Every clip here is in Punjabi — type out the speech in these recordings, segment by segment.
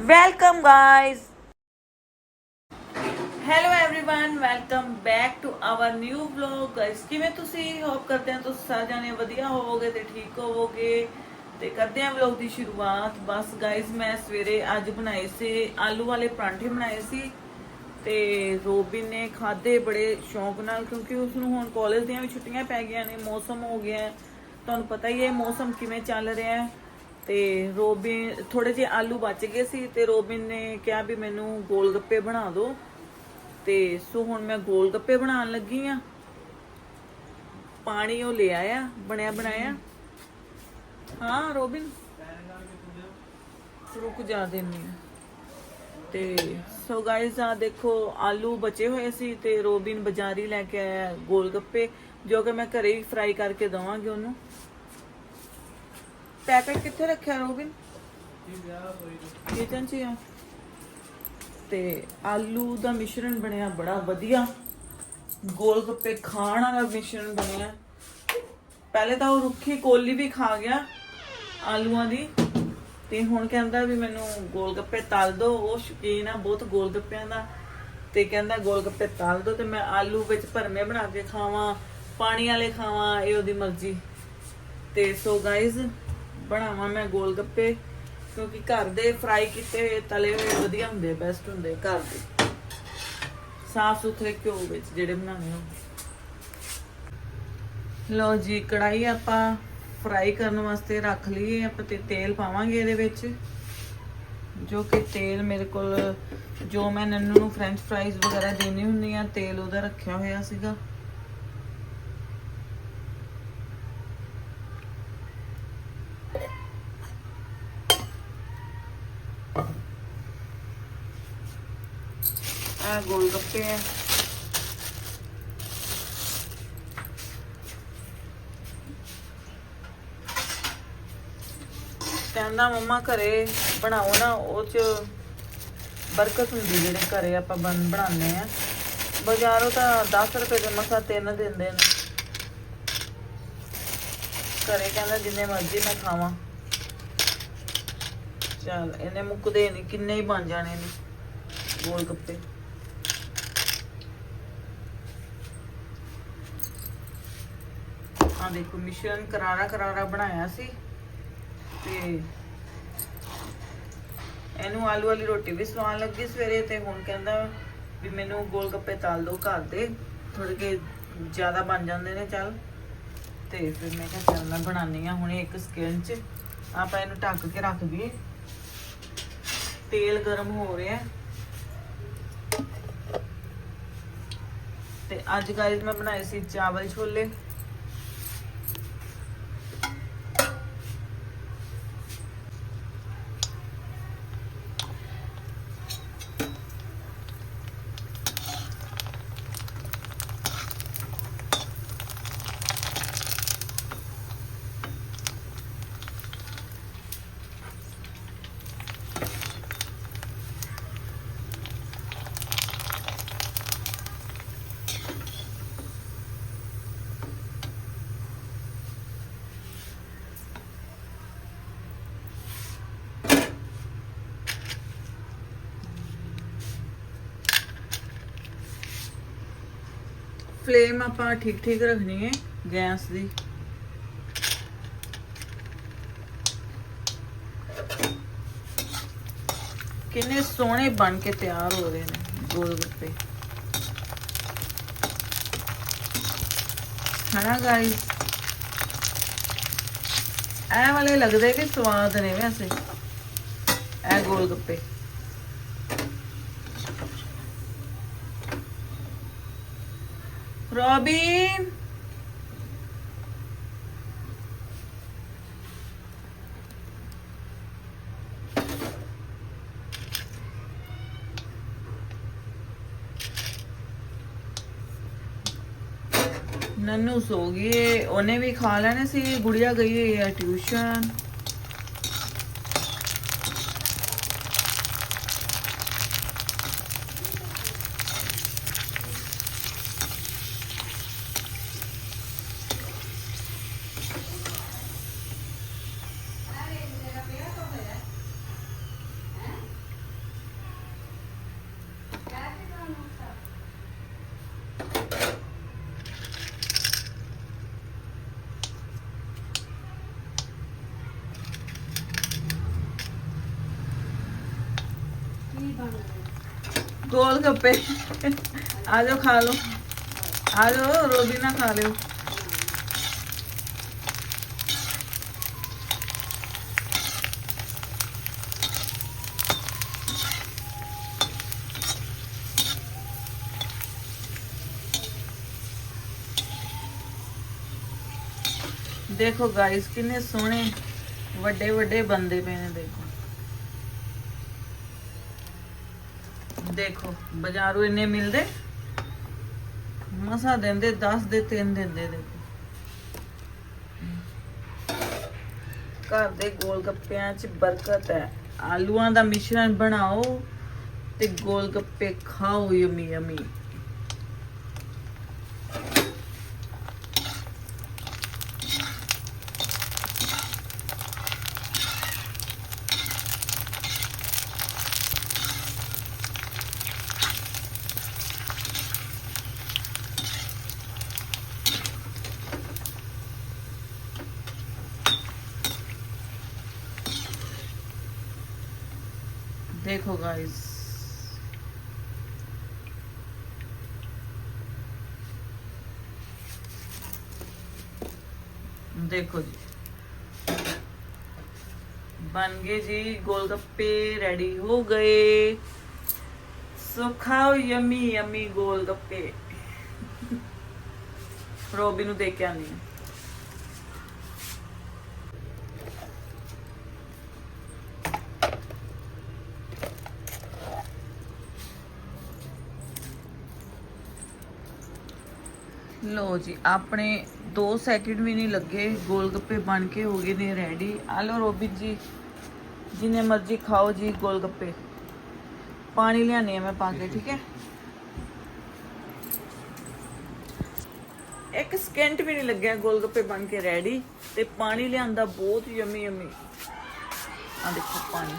Welcome guys hello everyone welcome back to our new vlog guys ਕਿਵੇਂ ਤੁਸੀਂ ਹੋਪ ਕਰਦੇ ਹਾਂ ਤੁਸੀਂ ਸਾਰੇ ਜਾਣੇ ਵਧੀਆ ਹੋਵੋਗੇ ਤੇ ਠੀਕ ਹੋਵੋਗੇ ਤੇ ਕਰਦੇ ਹਾਂ ਵਲੌਗ ਦੀ ਸ਼ੁਰੂਆਤ ਬਸ ਗਾਇਸ ਮੈਂ ਸਵੇਰੇ ਅੱਜ ਬਣਾਏ ਸੀ ਆਲੂ ਵਾਲੇ ਪਰਾਂਠੇ ਬਣਾਏ ਸੀ ਤੇ ਰੋਬਿਨ ਨੇ ਖਾਦੇ ਬੜੇ ਸ਼ੌਂਕ ਨਾਲ ਕਿਉਂਕਿ ਉਸ ਨੂੰ ਹੁਣ ਕਾਲਜ ਦੀਆਂ ਵੀ ਛੁੱਟੀਆਂ ਪੈ ਗਈਆਂ ਨੇ ਮੌਸਮ ਹੋ ਗਿਆ ਹੈ। ਤੁਹਾਨੂੰ ਪਤਾ ਹੀ ਹੈ ਮੌਸਮ ਕਿਵੇਂ ਚੱਲ ਰਿਹਾ ਹੈ ਤੇ ਰੋਬਿਨ ਥੋੜੇ ਜਿਹੇ ਆਲੂ ਬਚ ਗਏ ਸੀ ਤੇ ਰੋਬਿਨ ਨੇ ਕਿਹਾ ਵੀ ਮੈਨੂੰ ਗੋਲ ਗੱਪੇ ਬਣਾ ਦਿਓ। ਤੇ ਸੋ ਹੁਣ ਮੈਂ ਗੋਲ ਗੱਪੇ ਬਣਾਉਣ ਲੱਗੀ ਆ ਪਾਣੀ ਉਹ ਲੈ ਆਇਆ, ਬਣਿਆ ਬਣਾਇਆ। ਹਾਂ, ਰੋਬਿਨ? ਰੁਕ ਜਾ ਦੇਣੀ ਤੇ ਸੋ ਗਾਇਸ ਆ ਦੇਖੋ, ਆਲੂ ਬਚੇ ਹੋਏ ਸੀ ਤੇ ਰੋਬਿਨ ਬਾਜ਼ਾਰੀ ਲੈ ਕੇ ਆਇਆ ਗੋਲ ਗੱਪੇ ਜੋ ਕਿ ਮੈਂ ਘਰੇ ਹੀ ਫਰਾਈ ਕਰਕੇ ਦਵਾਂਗੀ ਉਹਨੂੰ। ਪੈਕੇਟ ਕਿੱਥੇ ਰੱਖਿਆ ਰੋਬਿਨ? ਕਿਚਨ 'ਚ ਆ। ਤੇ ਆਲੂ ਦਾ ਮਿਸ਼ਰਣ ਬਣਿਆ ਬੜਾ ਵਧੀਆ। ਗੋਲ ਗੱਪੇ ਖਾਣ ਵਾਲਾ ਮਿਸ਼ਰਣ ਬਣਿਆ। ਪਹਿਲੇ ਤਾਂ ਉਹ ਰੁੱਖੀ ਕੋਲੀ ਵੀ ਖਾ ਗਿਆ ਆਲੂਆਂ ਦੀ। ਤੇ ਹੁਣ ਕਹਿੰਦਾ ਵੀ ਮੈਨੂੰ ਗੋਲ ਗੱਪੇ ਤਲ ਦੋ, ਉਹ ਸ਼ੌਕੀਨ ਆ ਬਹੁਤ ਗੋਲ ਗੱਪਿਆਂ ਦਾ। ਤੇ ਕਹਿੰਦਾ ਗੋਲ ਗੱਪੇ ਤਲ ਦੋ ਤੇ ਮੈਂ ਆਲੂ ਵਿੱਚ ਭਰਮੇ ਬਣਾ ਕੇ ਖਾਵਾਂ, ਪਾਣੀ ਵਾਲੇ ਖਾਵਾਂ, ਇਹ ਉਹਦੀ ਮਰਜ਼ੀ। ਤੇ ਸੋ ਗਾਇਜ਼ ਬਣਾਵਾਂ ਮੈਂ ਗੋਲ ਗੱਪੇ ਕਿਉਂਕਿ ਘਰ ਦੇ ਫਰਾਈ ਕੀਤੇ ਹੋਏ ਤਲੇ ਹੋਏ ਵਧੀਆ ਹੁੰਦੇ ਬੈਸਟ ਹੁੰਦੇ ਘਰ ਦੇ। ਸਾਫ਼ ਸੁਥਰੇ ਘਿਓ ਵਿੱਚ ਜਿਹੜੇ ਬਣਾਉਣੇ ਹੋ ਲੋ ਜੀ ਕੜਾਈ ਆਪਾਂ ਫਰਾਈ ਕਰਨ ਵਾਸਤੇ ਰੱਖ ਲਈਏ, ਆਪਾਂ ਤੇ ਤੇਲ ਪਾਵਾਂਗੇ ਇਹਦੇ ਵਿੱਚ, ਜੋ ਕਿ ਤੇਲ ਮੇਰੇ ਕੋਲ, ਜੋ ਮੈਂ ਨੰਨੂ ਨੂੰ ਫ੍ਰੈਂਚ ਫਰਾਈਜ਼ ਵਗੈਰਾ ਦੇਣੀ ਹੁੰਦੀ ਆ, ਤੇਲ ਉਹਦਾ ਰੱਖਿਆ ਹੋਇਆ ਸੀਗਾ। ਆ ਗੋਲ ਗੱਪੇ ਆ। ਕਹਿੰਦਾ, ਮੰਮਾ ਘਰੇ ਬਣਾਓ ਨਾ, ਉਹ ਚ ਬਰਕਤ ਹੁੰਦੀ ਜਿਹੜੇ ਘਰੇ ਆਪਾਂ ਬਣ, ਬਣਾਉਂਦੇ ਆ। ਬਾਜ਼ਾਰੋਂ ਤਾਂ 10 ਰੁਪਏ ਦੇ ਮਸਾ ਤਿੰਨ ਦਿੰਦੇ ਨੇ। ਘਰੇ ਕਹਿੰਦਾ, ਜਿੰਨੇ ਮਰਜ਼ੀ ਮੈਂ ਖਾਵਾਂ। ਚਲ, ਇਹਨੇ ਮੁੱਕਦੇ ਨਹੀਂ ਕਿੰਨੇ ਹੀ ਬਣ ਜਾਣੇ ਨੇ ਗੋਲ ਗੱਪੇ ਦੇਖੋ ਮਿਸ਼ਰਣ ਕਰਾਰਾ ਕਰਾਰਾ ਬਣਾਇਆ ਸੀ ਤੇ ਇਹਨੂੰ ਆਲੂ ਵਾਲੀ ਰੋਟੀ ਵੀ ਸਵਾਦ ਲੱਗੀ ਸਵੇਰੇ ਤੇ ਹੁਣ ਕਹਿੰਦਾ ਵੀ ਮੈਨੂੰ ਗੋਲ ਗੱਪੇ ਤਲ ਦੋ ਘਰ ਦੇ ਥੋੜੇ ਕੇ ਜ਼ਿਆਦਾ ਬਣ ਜਾਂਦੇ ਨੇ ਚੱਲ। ਤੇ ਫਿਰ ਮੈਂ ਕਿਹਾ ਚੱਲ ਮੈਂ ਬਣਾਉਣੀ ਆ ਹੁਣੇ ਇੱਕ ਸਕਿਨ 'ਚ, ਆਪਾਂ ਇਹਨੂੰ ਢੱਕ ਕੇ ਰੱਖ ਦਈਏ। ਤੇਲ ਗਰਮ ਹੋ ਰਿਹਾ। ਤੇ ਅੱਜ ਗਾਇਸ ਮੈਂ ਬਣਾਏ ਸੀ ਚਾਵਲ ਛੋਲੇ। ਫਲੇਮ ਆਪਾਂ ਠੀਕ ਠੀਕ ਰੱਖਣੀ ਹੈ ਗੈਸ ਦੀ। ਕਿੰਨੇ ਸੋਹਣੇ ਬਣ ਕੇ ਤਿਆਰ ਹੋ ਰਹੇ ਨੇ ਗੋਲ ਗੱਪੇ ਹਨਾ ਗਾਇਸ ਐ ਵਾਲੇ ਲੱਗਦੇ ਕਿ ਸਵਾਦ ਨੇ ਵੈਸੇ, ਇਹ ਗੋਲ ਗੱਪੇ ਰੋਬਿਨ। ਨੰਨੂ ਸੋ ਗਈ ਉਹਨੇ ਵੀ ਖਾ ਲੈਣੇ ਸੀ ਗੁੜੀਆ ਗਈ ਹੋਈ ਹੈ ਟਿਊਸ਼ਨ। ਗੋਲ ਗੱਪੇ। ਆ ਜਾਓ, ਖਾ ਲਓ। ਆ ਜਾਓ ਰੋਬੀ ਨਾ ਖਾ ਲਿਓ। ਦੇਖੋ ਗਾਇਸ ਕਿੰਨੇ ਸੋਹਣੇ ਵੱਡੇ ਵੱਡੇ ਬੰਦੇ ਪਏ ਨੇ, ਦੇਖੋ। ਦੇਖੋ, ਬਾਜ਼ਾਰੋਂ ਇੰਨੇ ਮਿਲਦੇ। ਮਸਾ ਦਿੰਦੇ 10 ਦੇ 3 ਦਿੰਦੇ ਦੇਖੋ। ਘਰ ਦੇ ਗੋਲ ਗੱਪਿਆਂ 'ਚ ਬਰਕਤ ਹੈ। ਆਲੂਆਂ ਦਾ ਮਿਸ਼ਰਣ ਬਣਾਓ ਤੇ ਗੋਲ ਗੱਪੇ ਖਾਓ ਯਮੀ ਯਮੀ। देखो गाइस देखो जी बन गए जी गोलगप्पे रेडी हो गए सो खाओ यमी यमी गोलगप्पे ਰੋਬੀ ਨੂੰ ਦੇਖ ਕੇ ਆਨੀ ਲੋ ਜੀ, ਆਪਣੇ 2 ਸੈਕਿੰਡ ਵੀ ਨਹੀਂ ਲੱਗੇ ਗੋਲ ਗੱਪੇ ਬਣ ਕੇ ਹੋ ਗਏ ਨੇ ਰੈਡੀ ਆ ਲੋ ਰੋਬਿਨ ਜੀ, ਜਿੰਨੇ ਮਰਜ਼ੀ ਖਾਓ ਜੀ ਗੋਲ ਗੱਪੇ ਪਾਣੀ ਲਿਆਨੇ ਆ ਮੈਂ ਪਾ ਕੇ, ਠੀਕ ਹੈ? ਇੱਕ ਸਕਿੰਟ ਵੀ ਨਹੀਂ ਲੱਗਿਆ ਗੋਲ ਗੱਪੇ ਬਣ ਕੇ ਰੈਡੀ ਤੇ ਪਾਣੀ ਲਿਆਂਦਾ ਬਹੁਤ ਯਮੀ ਯਮੀ ਆ ਦੇਖੋ ਪਾਣੀ।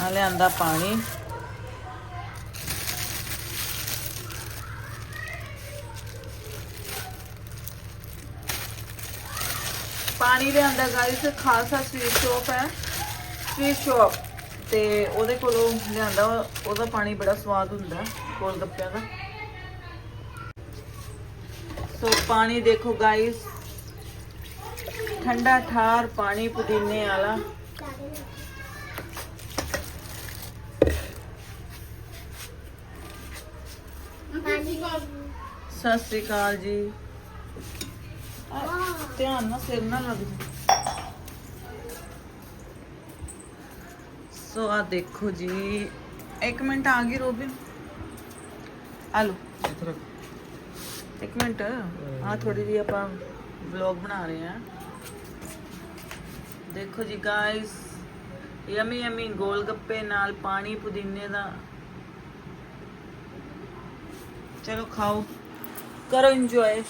ਆ ਲਿਆਂਦਾ ਪਾਣੀ। ਪਾਣੀ ਲਿਆਂਦਾ ਗਾਇਸ ਖਾਲਸਾ ਸਵੀਟ ਸ਼ਾਪ ਹੈ। ਸਵੀਟ ਸ਼ਾਪ ਤੇ ਉਹਦੇ ਕੋਲੋਂ ਲਿਆਂਦਾ, ਉਹਦਾ ਪਾਣੀ ਬੜਾ ਸਵਾਦ ਹੁੰਦਾ ਗੋਲ ਗੱਪਿਆਂ ਦਾ। ਸੋ ਪਾਣੀ ਦੇਖੋ ਗਾਇਸ ਠੰਡਾ ਠਾਰ, ਪਾਣੀ ਪੁਦੀਨੇ ਵਾਲਾ। ਸਤਿ ਸ੍ਰੀ ਅਕਾਲ ਜੀ। ਆ, ਧਿਆਨ ਨਾਲ ਸਿਰ ਨਾ ਲੱਗ ਜੇ ਸੋ ਆ ਦੇਖੋ ਜੀ ਇੱਕ ਮਿੰਟ ਆ ਗਈ ਰੋਬਿਨ। ਆ ਲੋ ਇੱਕ ਮਿੰਟ ਆ ਥੋੜੀ ਜਿਹੀ ਆਪਾਂ ਵਲੌਗ ਬਣਾ ਰਹੇ ਆ ਦੇਖੋ ਜੀ guys yummy yummy golgappe ਨਾਲ ਪਾਣੀ ਪੁਦੀਨੇ ਦਾ ਚਲੋ ਖਾਓ। ਕਰੋ ਇੰਜੋਏ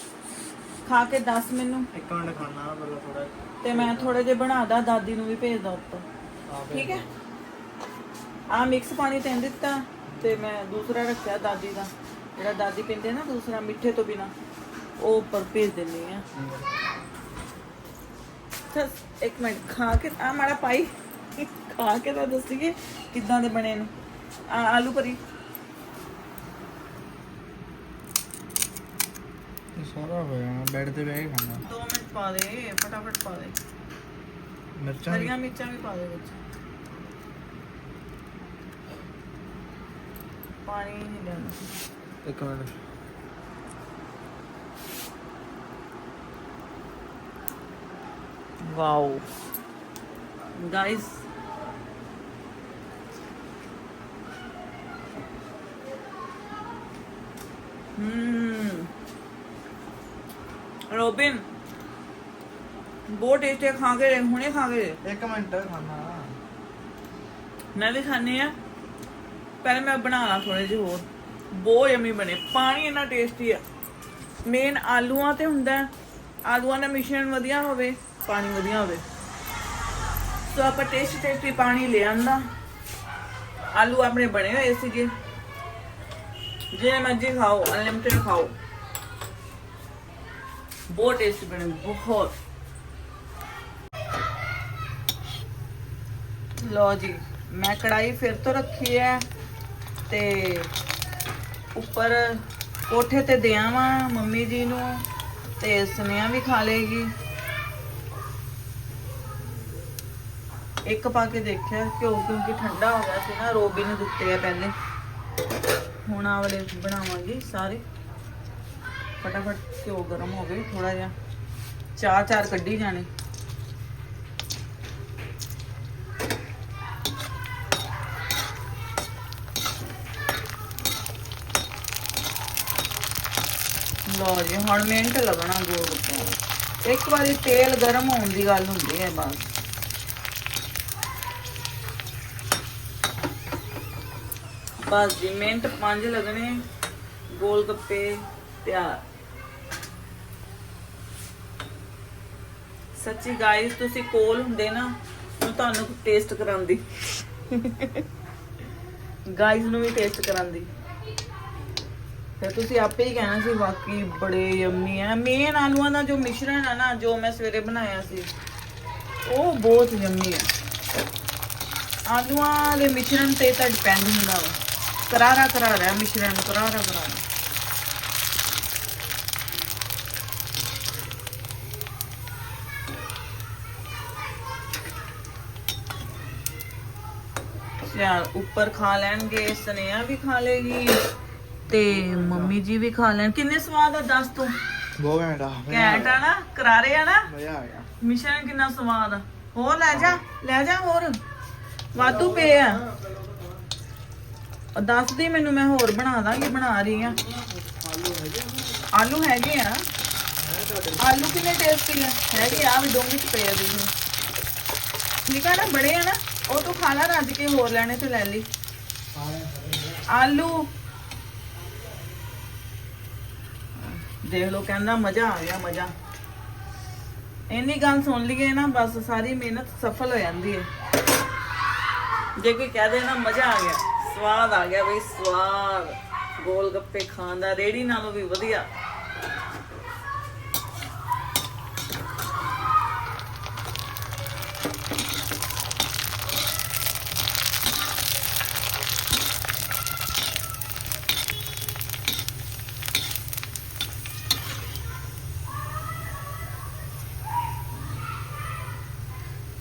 ਖਾ ਕੇ ਦੱਸ ਮੈਨੂੰ। ਇੱਕ ਮਿੰਟ ਖਾਣਾ ਮਤਲਬ ਥੋੜਾ ਤੇ ਮੈਂ ਥੋੜੇ ਜਿਹੇ ਬਣਾਦਾ ਦਾਦੀ ਨੂੰ ਵੀ ਭੇਜਦਾ ਉੱਤੋਂ। ਠੀਕ ਹੈ? ਆ ਮਿਕਸ ਪਾਣੀ ਤੈਨੂੰ ਦਿੱਤਾ ਤੇ ਮੈਂ ਦੂਸਰਾ ਰੱਖਿਆ ਦਾਦੀ ਦਾ। ਜਿਹੜਾ ਦਾਦੀ ਪੀਂਦੇ ਨਾ ਦੂਸਰਾ ਮਿੱਠੇ ਤੋਂ ਬਿਨਾ। ਉਹ ਉੱਪਰ ਭੇਜ ਦਿੰਨੀ ਆ। ਤਾਂ ਇੱਕ ਮਿੰਟ ਖਾ ਕੇ ਆ ਮਾੜਾ ਪਾਈ। ਖਾ ਕੇ ਤਾਂ ਦੱਸੀਏ ਕਿੱਦਾਂ ਦੇ ਬਣੇ ਨੇ। ਆ ਆਲੂ ਪਰੀ ਸਾਰਾ ਹੋ ਜਾਣਾ ਬੈੱਡ ਤੇ ਬਹਿ ਕੇ ਖਾਣਾ 2 ਮਿੰਟ ਪਾ ਦੇ ਫਟਾਫਟ ਪਾ ਦੇ। ਮਿਰਚਾਂ ਵੀ ਹਰੀਆਂ ਮਿਰਚਾਂ ਵੀ ਪਾ ਦੇ ਵਿੱਚ। ਪਾਣੀ ਨਹੀਂ ਲੈਣਾ। ਇੱਕ ਮਿੰਟ। ਵਾਓ। ਗਾਇਸ ਹਮ ਰੋਬਿਨ ਬਹੁਤ ਟੇਸਟੀ ਖਾ ਕੇ ਦੇਖ, ਹੁਣੇ ਖਾ ਕੇ ਦੇਖ। ਇੱਕ ਮਿੰਟ ਖਾਣਾ ਮੈਂ ਵੀ ਖਾਣੇ ਆ। ਪਹਿਲੇ ਮੈਂ ਬਣਾਣਾ ਥੋੜੇ ਜਿਹੇ ਹੋਰ। ਬਹੁਤ ਯਮੀ ਬਣੇ। ਪਾਣੀ ਇੰਨਾ ਟੇਸਟੀ ਆ। ਮੇਨ ਆਲੂਆਂ ਤੇ ਹੁੰਦਾ। ਹੈ। ਆਲੂਆਂ ਦਾ ਮਿਸ਼ਰਣ ਵਧੀਆ ਹੋਵੇ ਪਾਣੀ ਵਧੀਆ ਹੋਵੇ। ਸੋ ਆਪਾਂ ਟੇਸਟੀ ਟੇਸਟੀ ਪਾਣੀ ਲੈ ਆਂਦਾ। ਆਲੂ ਆਪਣੇ ਬਣੇ ਹੋਏ ਸੀਗੇ। ਜੇ ਮਰਜ਼ੀ ਖਾਓ ਅਨਲਿਮਿਟਡ ਖਾਓ। ਬਹੁਤ ਟੇਸਟੀ ਬਣੇ ਬਹੁਤ। ਲੋ ਜੀ, ਮੈਂ ਕੜਾਈ ਫਿਰ ਤੋਂ ਰੱਖੀ ਹੈ ਤੇ ਉੱਪਰ ਕੋਠੇ ਤੇ ਦਿਆਵਾਂ ਮੰਮੀ ਜੀ ਨੂੰ ਤੇ ਸੁਨੇਹਾ ਵੀ ਖਾ ਲੇਗੀ ਇੱਕ ਪਾ ਕੇ ਦੇਖਿਆ ਘਿਓ ਕਿਉਂਕਿ ਠੰਡਾ ਹੋ ਗਿਆ ਸੀ ਨਾ, ਰੋਬੀ ਨੂੰ ਦਿੱਤੇ ਆ ਪਹਿਲੇ। ਹੁਣ ਆ ਵਾਲੇ ਬਣਾਵਾਂਗੀ ਸਾਰੇ। ਫਟਾਫਟ ਘਿਓ ਗਰਮ ਹੋ ਗਏ ਥੋੜਾ ਜਿਹਾ। ਚਾਰ ਚਾਰ ਕੱਢੀ ਜਾਣੇ। ਲਓ ਜੀ, ਹੁਣ ਮਿੰਟ ਲੱਗਣਾ ਗੋਲ ਗੱਪਿਆਂ ਇੱਕ ਵਾਰੀ ਤੇਲ ਗਰਮ ਹੋਣ ਦੀ ਗੱਲ ਹੁੰਦੀ ਹੈ ਬਸ। ਬਸ ਜੀ, ਮਿੰਟ 5 ਲੱਗਣੇ। ਗੋਲ ਗੱਪੇ ਤਿਆਰ। ਸੱਚੀ ਗਾਇਸ ਤੁਸੀਂ ਕੋਲ ਹੁੰਦੇ ਨਾ, ਮੈਂ ਤੁਹਾਨੂੰ ਟੇਸਟ ਕਰਾਉਂਦੀ। ਗਾਇਸ ਨੂੰ ਵੀ ਟੇਸਟ ਕਰਾਉਂਦੀ। ਫਿਰ ਤੁਸੀਂ ਆਪੇ ਹੀ ਕਹਿਣਾ ਸੀ, ਵਾਕਈ ਬੜੇ ਯੰਮੀ ਆ। ਮੇਨ ਆਲੂਆਂ ਦਾ ਜੋ ਮਿਸ਼ਰਣ ਹੈ ਨਾ, ਜੋ ਮੈਂ ਸਵੇਰੇ ਬਣਾਇਆ ਸੀ, ਉਹ ਬਹੁਤ ਯੰਮੀ ਆ। ਆਲੂਆਂ ਦੇ ਮਿਸ਼ਰਣ ਤੇ ਤਾਂ ਡਿਪੈਂਡ ਹੁੰਦਾ ਵਾ। ਕਰਾਰਾ ਕਰਾਰਾ ਮਿਸ਼ਰਣ, ਕਰਾਰਾ ਕਰਾਰਾ। ਚਲ ਉੱਪਰ ਖਾ ਲੈਣਗੇ ਸਨੇਹਾ ਵੀ ਖਾ ਲੇਗੀ ਤੇ ਮੰਮੀ ਜੀ ਵੀ ਖਾ ਲੈਣ। ਕਿੰਨੇ ਸਵਾਦ ਆ ਦੱਸ ਤੂੰ? ਬਹੁਤ ਘੈਂਟ ਆ ਘੈਂਟ ਆ ਨਾ ਕਰਾਰੇ ਆ ਨਾ? ਮਜ਼ਾ ਆ ਗਿਆ। ਮਿਸ਼ਰਣ ਕਿੰਨਾ ਸਵਾਦ ਆ। ਹੋਰ ਲੈ ਜਾ ਲੈ ਜਾ ਹੋਰ। ਵਾਧੂ ਪਏ ਆ। ਉਹ ਦੱਸਦੀ ਮੈਨੂੰ ਮੈਂ ਹੋਰ ਬਣਾ ਦਾਂਗੀ ਬਣਾ ਰਹੀ ਆ। ਆਲੂ ਹੈਗੇ ਆ। ਆਲੂ ਕਿੰਨੇ ਟੇਸਟੀ ਆ? ਹੈਗੇ ਆ ਵੀ ਡੋਂਗੇ ਚ ਪਏ ਆ ਦੇਖੋ ਠੀਕ ਆ ਨਾ ਬੜੇ ਆ ਨਾ? ਉਹ ਤੂੰ ਖਾ ਲੈ ਰੱਜ ਕੇ ਹੋਰ ਲੈਣੇ ਤੇ ਲੈ ਲਈ? ਆਲੂ। ਦੇਖ ਲਓ ਕਹਿੰਦਾ ਮਜ਼ਾ ਆ ਗਿਆ, ਮਜ਼ਾ। ਇੰਨੀ ਗੱਲ ਸੁਣ ਲਈਏ ਨਾ, ਬਸ ਸਾਰੀ ਮਿਹਨਤ ਸਫਲ ਹੋ ਜਾਂਦੀ ਹੈ ਜੇ ਕੋਈ ਕਹਿ ਦੇ ਨਾ, ਮਜ਼ਾ ਆ ਗਿਆ। ਸਵਾਦ ਆ ਗਿਆ ਬਈ, ਸਵਾਦ। ਗੋਲ ਗੱਪੇ ਖਾਣ ਦਾ, ਰੇੜੀ ਨਾਲੋਂ ਵੀ ਵਧੀਆ।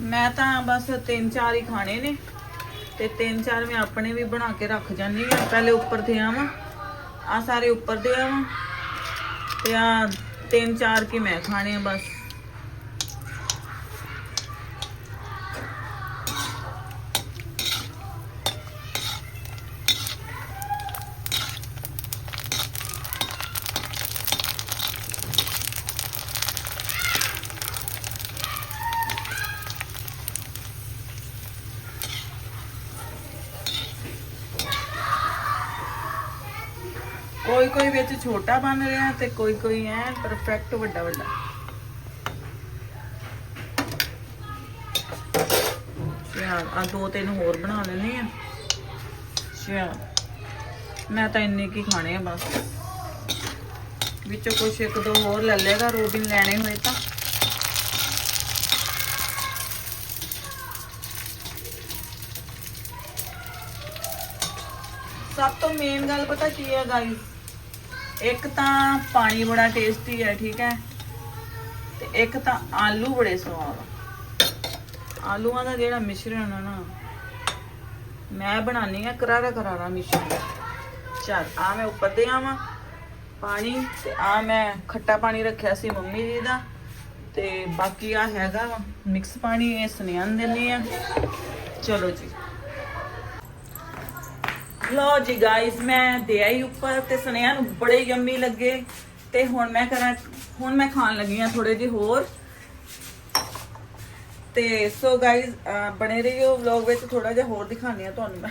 ਮੈਂ ਤਾਂ ਬਸ ਤਿੰਨ ਚਾਰ ਹੀ ਖਾਣੇ ਨੇ ਤੇ ਤਿੰਨ ਚਾਰ ਮੈਂ ਆਪਣੇ ਵੀ ਬਣਾ ਕੇ ਰੱਖ ਜਾਂਦੀ ਆ ਪਹਿਲੇ ਉੱਪਰ ਤੇ ਆਵਾਂ ਆ ਸਾਰੇ ਉੱਪਰ ਦੇ ਆਵਾਂ ਤੇ ਆ ਤਿੰਨ ਚਾਰ ਕੀ ਮੈਂ ਖਾਣੇ ਆ ਬਸ। ਕੋਈ ਕੋਈ ਵਿੱਚ ਛੋਟਾ ਬਣ ਰਿਹਾ ਤੇ ਕੋਈ ਕੋਈ ਐ ਪਰਫੈਕਟ ਵੱਡਾ ਵੱਡਾ। ਚਲ ਆ ਦੋ ਤਿੰਨ ਹੋਰ ਬਣਾ ਲੈਣੇ ਆ। ਚਲ ਮੈਂ ਤਾਂ ਇੰਨੇ ਕੀ ਖਾਣੇ ਆ ਬਸ। ਵਿੱਚੋਂ ਕੁਛ ਇੱਕ ਦੋ ਹੋਰ ਲੈ ਲੇਗਾ ਰੋਬਿਨ ਲੈਣੇ ਹੋਏ ਤਾਂ। ਸਭ ਤੋਂ ਮੇਨ ਗੱਲ ਪਤਾ ਕੀ ਹੈ ਗਾਈਸ ਇੱਕ ਤਾਂ ਪਾਣੀ ਬੜਾ ਟੇਸਟੀ ਹੈ, ਠੀਕ ਹੈ? ਤੇ ਇੱਕ ਤਾਂ ਆਲੂ ਬੜੇ ਸਵਾਦ ਆਲੂਆਂ ਦਾ ਜਿਹੜਾ ਮਿਸ਼ਰਣ ਹੈ ਨਾ, ਮੈਂ ਬਣਾਉਣੀ ਆ ਕਰਾਰਾ ਕਰਾਰਾ ਮਿਸ਼ਰਣ। ਚਲ, ਆ ਮੈਂ ਉੱਪਰ ਦੇ ਆਵਾਂ ਪਾਣੀ ਤੇ ਆ ਮੈਂ ਖੱਟਾ ਪਾਣੀ ਰੱਖਿਆ ਸੀ ਮੰਮੀ ਜੀ ਦਾ ਤੇ ਬਾਕੀ ਆ ਹੈਗਾ ਮਿਕਸ ਪਾਣੀ, ਇਹ ਸੁਨਿਆਨ ਦਿੰਨੀ ਆ ਚਲੋ ਜੀ। ਲੋ ਜੀ ਗਾਇਸ ਮੈਂ ਦੇ ਆਈ ਉੱਪਰ ਤੇ ਸੁਨੇਹਾ ਨੂੰ ਬੜੇ ਯੰਮੀ ਲੱਗੇ ਤੇ ਹੁਣ ਮੈਂ ਕਰਾਂ, ਹੁਣ ਮੈਂ ਖਾਣ ਲੱਗੀ ਆ ਥੋੜੇ ਜਿਹੇ ਹੋਰ। ਤੇ ਸੋ ਗਾਇਸ ਬਣੇ ਰਹੀਓ ਵਲੌਗ ਵਿੱਚ ਥੋੜਾ ਜਿਹਾ ਹੋਰ ਦਿਖਾਣੀ ਆ ਤੁਹਾਨੂੰ ਮੈਂ।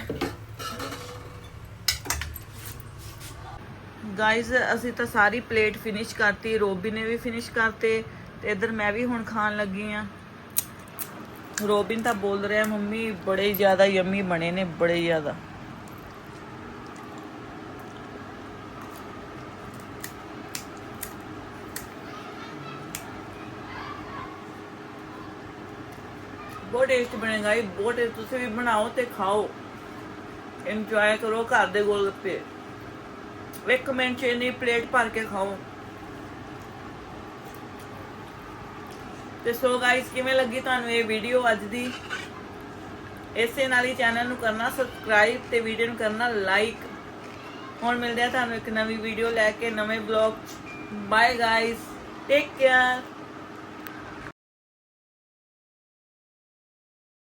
ਗਾਇਸ ਅਸੀਂ ਤਾਂ ਸਾਰੀ ਪਲੇਟ ਫਿਨਿਸ਼ ਕਰਤੀ ਰੋਬੀ ਨੇ ਵੀ ਫਿਨਿਸ਼ ਕਰਤੇ ਤੇ ਇਧਰ ਮੈਂ ਵੀ ਹੁਣ ਖਾਣ ਲੱਗੀ ਆ ਰੋਬਿਨ ਤਾਂ ਬੋਲ ਰਿਹਾ, ਮੰਮੀ, ਬੜੇ ਜ਼ਿਆਦਾ ਯੰਮੀ ਬਣੇ ਨੇ, ਬੜੇ ਜ਼ਿਆਦਾ। ਬਹੁਤ ਬਹੁਤ taste- ਤੁਸੀਂ ਵੀ ਬਣਾਓ ਤੇ ਖਾਓ। ਇੰਜੋਏ ਕਰੋ ਘਰ ਦੇ ਗੋਲ ਇੱਕ ਮਿੰਟ ਚ ਨਹੀਂ ਪਲੇਟ ਭਰ ਕੇ ਖਾਓ। ਤੇ ਸੋ ਗਾਇਸ ਕਿਵੇਂ ਲੱਗੀ ਤੁਹਾਨੂੰ ਇਹ ਵੀਡੀਓ ਅੱਜ ਦੀ? ਇਸੇ ਨਾਲ ਹੀ ਚੈਨਲ ਨੂੰ ਕਰਨਾ ਸਬਸਕ੍ਰਾਈਬ ਤੇ ਵੀਡੀਓ ਨੂੰ ਕਰਨਾ ਲਾਈਕ ਹੁਣ ਮਿਲਦੇ ਆ ਤੁਹਾਨੂੰ ਇੱਕ ਨਵੀਂ ਵੀਡੀਓ ਲੈ ਕੇ, ਨਵੇਂ blog bye guys take care